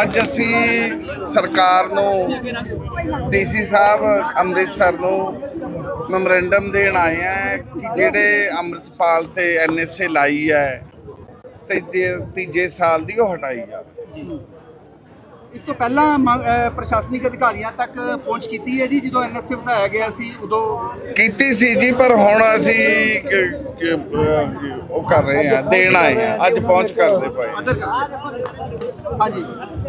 ਅੱਜ ਅਸੀਂ ਸਰਕਾਰ ਨੂੰ ਡੀਸੀ ਸਾਹਿਬ ਅੰਮ੍ਰਿਤਸਰ ਨੂੰ ਮੈਮੋਰੈਂਡਮ ਦੇਣ ਆਏ ਆ ਕਿ ਜਿਹੜੇ ਅੰਮ੍ਰਿਤਪਾਲ ਤੇ ਐਨਐਸਏ ਲਾਈ ਹੈ ਤੇ ਤੀਜੇ ਸਾਲ ਦੀ ਉਹ ਹਟਾਈ ਜਾਵੇ। ਇਸ ਤੋਂ ਪਹਿਲਾਂ ਪ੍ਰਸ਼ਾਸਨਿਕ ਅਧਿਕਾਰੀਆਂ ਤੱਕ ਪਹੁੰਚ ਕੀਤੀ ਹੈ ਜੀ? ਜਦੋਂ ਐਨਐਸਏ ਵਧਾਇਆ ਗਿਆ ਸੀ ਉਦੋਂ ਕੀਤੀ ਸੀ ਜੀ ਪਰ ਹੁਣ ਅਸੀਂ ਕ- ਉਹ ਕਰ ਰਹੇ ਆ, ਦੇਣ ਆਏ ਆ, ਅੱਜ ਪਹੁੰਚ ਕਰਦੇ ਪਏ ਹਾਂਜੀ।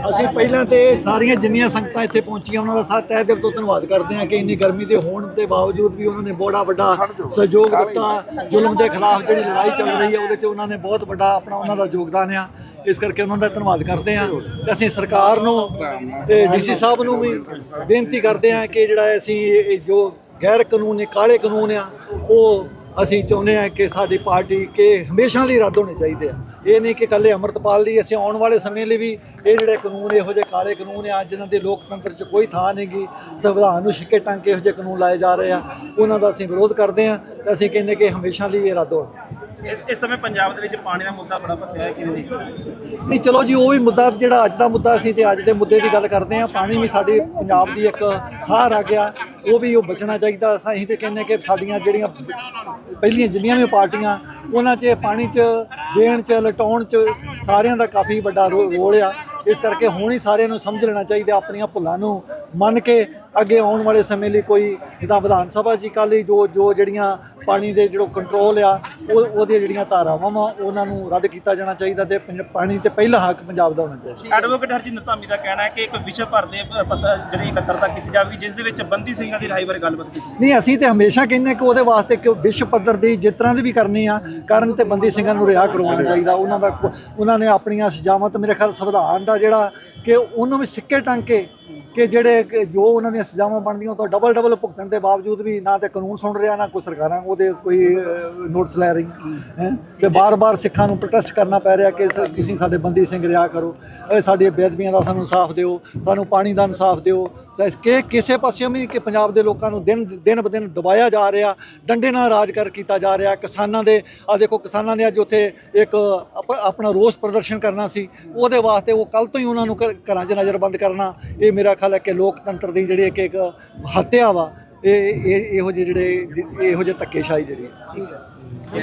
ਅਸੀਂ ਪਹਿਲਾਂ ਤੇ ਸਾਰੀਆਂ ਜਿੰਨੀਆਂ ਸੰਗਤਾਂ ਇੱਥੇ ਪਹੁੰਚੀਆਂ, ਉਹਨਾਂ ਦਾ ਸਾਥ ਤਹਿ ਦਿਲ ਤੋਂ ਧੰਨਵਾਦ ਕਰਦੇ ਹਾਂ ਕਿ ਇੰਨੀ ਗਰਮੀ ਦੇ ਹੋਣ ਦੇ ਬਾਵਜੂਦ ਵੀ ਉਹਨਾਂ ਨੇ ਬੜਾ ਵੱਡਾ ਸਹਿਯੋਗ ਦਿੱਤਾ। ਜ਼ੁਲਮ ਦੇ ਖਿਲਾਫ ਜਿਹੜੀ ਲੜਾਈ ਚੱਲ ਰਹੀ ਹੈ ਉਹਦੇ 'ਚ ਉਹਨਾਂ ਨੇ ਬਹੁਤ ਵੱਡਾ ਆਪਣਾ ਉਹਨਾਂ ਦਾ ਯੋਗਦਾਨ ਆ। ਇਸ ਕਰਕੇ ਉਹਨਾਂ ਦਾ ਧੰਨਵਾਦ ਕਰਦੇ ਹਾਂ। ਤੇ ਅਸੀਂ ਸਰਕਾਰ ਨੂੰ ਤੇ ਡੀਸੀ ਸਾਹਿਬ ਨੂੰ ਵੀ ਬੇਨਤੀ ਕਰਦੇ ਹਾਂ ਕਿ ਜਿਹੜਾ ਅਸੀਂ ਇਹ ਜੋ ਗੈਰ ਕਾਨੂੰਨੀ ਕਾਲੇ ਕਾਨੂੰਨ ਆ, ਉਹ ਅਸੀਂ ਚਾਹੁੰਦੇ ਹਾਂ ਕਿ ਸਾਡੀ ਪਾਰਟੀ ਕੇ ਹਮੇਸ਼ਾ ਲਈ ਰੱਦ ਹੋਣੇ ਚਾਹੀਦੇ ਆ। ਇਹ ਨਹੀਂ ਕਿ ਕੱਲੇ ਅਮਰਤਪਾਲ ਲਈ ਅਸੀਂ ਆਉਣ ਵਾਲੇ ਸਮੇਂ ਲਈ ਵੀ ਇਹ ਜਿਹੜੇ ਕਾਨੂੰਨ ਇਹੋ ਜਿਹੇ ਕਾਲੇ ਕਾਨੂੰਨ ਆ ਜਿਨ੍ਹਾਂ ਦੇ ਲੋਕਤੰਤਰ 'ਚ ਕੋਈ ਥਾਂ ਨਹੀਂਗੀ ਸੰਵਿਧਾਨ ਨੂੰ ਛਿੱਕੇ ਟੰਗ ਕੇ ਇਹੋ ਜਿਹੇ ਕਾਨੂੰਨ ਲਾਏ ਜਾ ਰਹੇ ਆ। ਉਹਨਾਂ ਦਾ ਅਸੀਂ ਵਿਰੋਧ ਕਰਦੇ ਆ ਤੇ ਅਸੀਂ ਕਹਿੰਦੇ ਕਿ ਹਮੇਸ਼ਾ ਲਈ ਇਹ ਰੱਦ ਹੋਣ। ਇਸ- ਸਮੇਂ ਪੰਜਾਬ ਦੇ ਵਿੱਚ ਪਾਣੀ ਦਾ ਮੁੱਦਾ ਬੜਾ ਭਖਿਆ ਹੈ ਕਿਵੇਂ ਦੇਖਦੇ? ਨਹੀਂ ਚਲੋ ਜੀ ਉਹ ਵੀ ਮੁੱਦਾ ਜਿਹੜਾ ਅੱਜ ਦਾ ਮੁੱਦਾ ਸੀ ਤੇ ਅੱਜ ਦੇ ਮੁੱਦੇ ਦੀ ਗੱਲ ਕਰਦੇ ਆ ਪਾਣੀ ਵੀ ਸਾਡੀ ਪੰਜਾਬ ਦੀ ਇੱਕ ਸਾਰ ਆ ਗਿਆ। ਉਹ ਵੀ ਉਹ ਬਚਣਾ ਚਾਹੀਦਾ। ਅਸੀਂ ਤੇ ਕਹਿੰਦੇ ਕਿ ਸਾਡੀਆਂ ਜਿਹੜੀਆਂ ਪਹਿਲੀਆਂ ਜਿੰਨੀਆਂ ਵੀ ਪਾਰਟੀਆਂ, ਉਹਨਾਂ 'ਚ ਪਾਣੀ 'ਚ, ਦੇਣ 'ਚ, ਲਟਾਉਣ 'ਚ ਸਾਰਿਆਂ ਦਾ ਕਾਫੀ ਵੱਡਾ ਰੋ- ਰੋਲ ਆ। ਇਸ ਕਰਕੇ ਹੁਣ ਹੀ ਸਾਰਿਆਂ ਨੂੰ ਸਮਝ ਲੈਣਾ ਚਾਹੀਦਾ ਆਪਣੀਆਂ ਭੁੱਲਾਂ ਨੂੰ। ਮੰਨ ਕੇ ਅੱਗੇ ਆਉਣ ਵਾਲੇ ਸਮੇਂ ਲਈ ਕੋਈ ਜਿੱਦਾਂ ਵਿਧਾਨ ਸਭਾ 'ਚ ਕੱਲ੍ਹ ਹੀ ਜੋ ਜੋ ਜਿਹੜੀਆਂ ਪਾਣੀ ਦੇ ਜਿਹੜਾ ਕੰਟਰੋਲ ਆ ਉਹ ਉਹਦੀਆਂ ਜਿਹੜੀਆਂ ਧਾਰਾਵਾਂ ਵਾ ਉਹਨਾਂ ਨੂੰ ਰੱਦ ਕੀਤਾ ਜਾਣਾ ਚਾਹੀਦਾ ਤੇ ਪਾਣੀ ਤੇ ਪਹਿਲਾ ਹੱਕ ਪੰਜਾਬ ਦਾ ਹੋਣਾ ਚਾਹੀਦਾ। ਐਡਵੋਕੇਟ ਹਰਜਿੰਦਰ ਧਾਮੀ ਦਾ ਕਹਿਣਾ ਹੈ ਕਿ ਇੱਕ ਵਿਸ਼ਵ ਭਰ ਦੇ ਪਤਾ ਜਿਹੜੀ ਇਕੱਤਰਤਾ ਕੀਤੀ ਜਾਵੇਗੀ ਜਿਸ ਦੇ ਵਿੱਚ ਬੰਦੀ ਸਿੰਘਾਂ ਦੀ ਰਿਹਾਈ ਬਾਰੇ ਗੱਲਬਾਤ ਕੀਤੀ ਨਹੀਂ ਅਸੀਂ ਤੇ ਹਮੇਸ਼ਾ ਕਹਿੰਦੇ ਕਿ ਉਹਦੇ ਵਾਸਤੇ ਕਿ ਵਿਸ਼ਵ ਪੱਧਰ ਦੀ ਜਿਸ ਤਰ੍ਹਾਂ ਦੀ ਵੀ ਕਰਨੀ ਆ ਕਰਨ ਤੇ ਬੰਦੀ ਸਿੰਘਾਂ ਨੂੰ ਰਿਹਾ ਕਰਵਾਉਣਾ ਚਾਹੀਦਾ। ਉਹਨਾਂ ਦਾ ਉਹਨਾਂ ਨੇ ਆਪਣੀਆਂ ਸਜ਼ਾਵਾਂ ਤੇ ਮੇਰੇ ਖਿਆਲ ਸੰਵਿਧਾਨ ਦਾ ਜਿਹੜਾ ਕਿ ਉਹਨੂੰ ਵੀ ਸਿੱਕੇ ਟੰਗ ਕੇ ਜਿਹੜੇ ਜੋ ਉਹਨਾਂ ਦੀਆਂ ਸਜ਼ਾਵਾਂ ਬਣਦੀਆਂ ਉਹ ਤੋਂ ਡਬਲ ਡਬਲ ਭੁਗਤਣ ਦੇ ਬਾਵਜੂਦ ਵੀ ਨਾ ਤੇ ਕਾਨੂੰਨ ਸੁਣ ਰਿਹਾ ਨਾ ਕੋਈ ਸਰਕਾਰਾਂ ਉਹਦੇ ਕੋਈ ਨੋਟਿਸ ਲੈ ਰਹੀਆਂ ਹੈ? ਤੇ ਬਾਰ-ਬਾਰ ਸਿੱਖਾਂ ਨੂੰ ਪ੍ਰੋਟੈਸਟ ਕਰਨਾ ਪੈ ਰਿਹਾ ਕਿ ਤੁਸੀਂ ਸਾਡੇ ਬੰਦੀ ਸਿੰਘ ਰਿਹਾ ਕਰੋ। ਇਹ ਸਾਡੀਆਂ ਬੇਅਦਬੀਆਂ ਦਾ ਸਾਨੂੰ ਇਨਸਾਫ ਦਿਓ ਸਾਨੂੰ ਪਾਣੀ ਦਾ ਇਨਸਾਫ ਦਿਓ। ਕਿ ਕਿਸੇ ਪਾਸਿਓਂ ਵੀ ਕਿ ਪੰਜਾਬ ਦੇ ਲੋਕਾਂ ਨੂੰ ਦਿਨ ਦਿਨ ਬ ਦਿਨ ਦਬਾਇਆ ਜਾ ਰਿਹਾ ਡੰਡੇ ਨਾਲ ਰਾਜ ਕਰ ਕੀਤਾ ਜਾ ਰਿਹਾ ਕਿਸਾਨਾਂ ਦੇ ਆ ਦੇਖੋ ਕਿਸਾਨਾਂ ਨੇ ਅੱਜ ਉੱਥੇ ਇੱਕ ਆਪ- ਆਪਣਾ ਰੋਸ ਪ੍ਰਦਰਸ਼ਨ ਕਰਨਾ ਸੀ। ਉਹਦੇ ਵਾਸਤੇ ਉਹ ਕੱਲ ਤੋਂ ਹੀ ਉਹਨਾਂ ਨੂੰ ਘਰਾਂ 'ਚ ਨਜ਼ਰਬੰਦ ਕਰਨਾ ਇਹ ਮੇਰਾ ਖਿਆਲ ਹੈ ਕਿ ਲੋਕਤੰਤਰ ਦੀ ਜਿਹੜੀ ਇੱਕ ਇੱਕ ਹੱਤਿਆ ਵਾ, ਇਹ ਇਹ ਇਹੋ ਜਿਹੇ ਜਿਹੜੇ, ਇਹੋ ਜਿਹੇ ਧੱਕੇਸ਼ਾਹੀ ਜਿਹੜੀ ਠੀਕ ਹੈ।